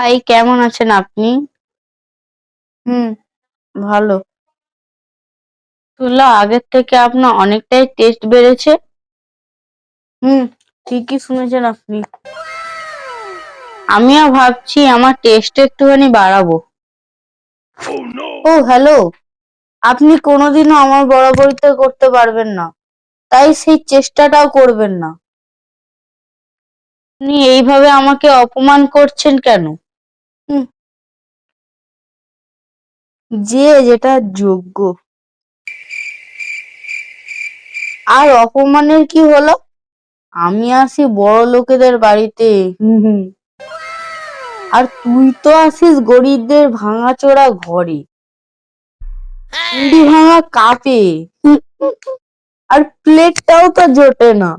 ভাই কেমন আছেন আপনি? হুম ভালো। তুলা আগের থেকে আপনার অনেকটাই টেস্ট বেড়েছে? হুম ঠিকই শুনেছেন আপনি। আমিও ভাবছি আমার টেস্ট একটুখানি বাড়াবো। ও হ্যালো আপনি কোনোদিনও আমার বরাবরিতে করতে পারবেন না। তাই সেই চেষ্টাটাও করবেন না। আপনি এইভাবে আমাকে অপমান করছেন কেন। যে যেটা যোগ্য। আর অপমানের কি হলো? আমি আসি বড় লোকেদের বাড়িতে। আর তুই তো আসিস গরিবদের ভাঙাচোরা ঘরে। ভাঙা কাপে। আর প্লেটটাও তো জোটে না।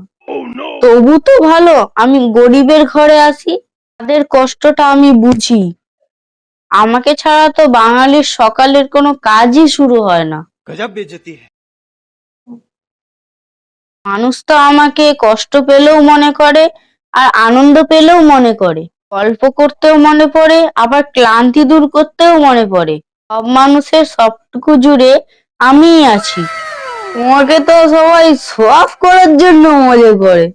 তবু তো ভালো আমি গরিবের ঘরে আসি। তাদের কষ্টটা আমি বুঝি। আমাকে ছাড়া তো বাঙালির সকালের কোনো কাজই শুরু হয় না गजब बेइज्जती है মানুষ তো আমাকে কষ্ট পেলেও মনে করে আর আনন্দ পেলেও মনে করে গল্প করতেও মনে পড়ে আবার ক্লান্তি দূর করতেও মনে পড়ে সব মানুষের সবটুকু জুড়ে আমিই আছি তোমাকে তো সবাই সোয়াফ করার জন্য মজা করে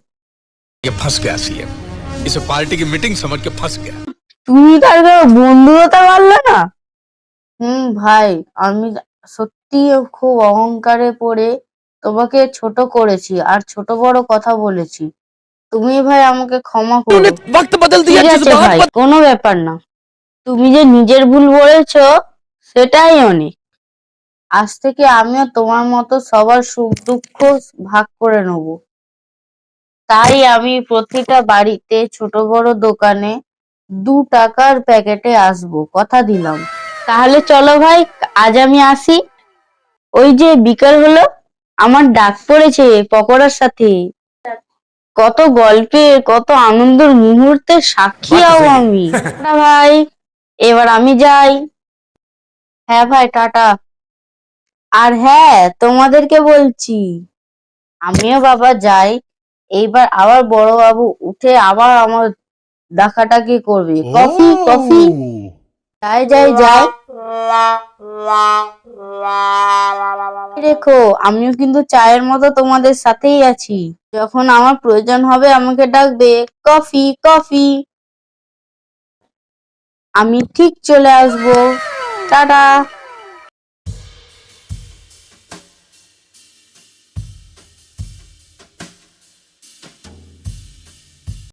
ये फंस गया सीएम इसे पार्टी की मीटिंग समझ के फंस गया তুমি তার বন্ধু হতে পারলে না? হুম ভাই আমি সত্যি খুব অহংকারে পড়ে তোমাকে ছোট করেছি আর ছোট বড় কথা বলেছি। তুমি ভাই আমাকে ক্ষমা করো। ভাই কোনো ব্যাপার না। তুমি যে নিজের ভুল বলেছ সেটাই অনেক। আজ থেকে আমিও তোমার মতো সবার সুখ দুঃখ ভাগ করে নেব। তাই আমি প্রতিটা বাড়িতে ছোট বড় দোকানে দু টাকার প্যাকেটে আসব কথা দিলাম। তাহলে চলো ভাই আজ আমি আসি। ওই যে বিকাল হলো আমার ডাক পড়েছে পকোড়ার সাথে। কত গল্পের কত আনন্দের মুহূর্তের সাক্ষী হব আমি। ভাই এবার আমি যাই। হ্যাঁ ভাই টাটা। আর হ্যাঁ তোমাদেরকে বলছি আমিও বাবা যাই। এইবার আবার বড় বাবু উঠে আবার আমার ডাকাটাকি করবে? Coffee coffee. যাই যাই যাই। রেখো আমিও কিন্তু চায়ের মতো তোমাদের সাথেই আছি। যখন আমার প্রয়োজন হবে আমাকে ডাকবে কফি কফি। আমি ঠিক চলে আসব। টাটা।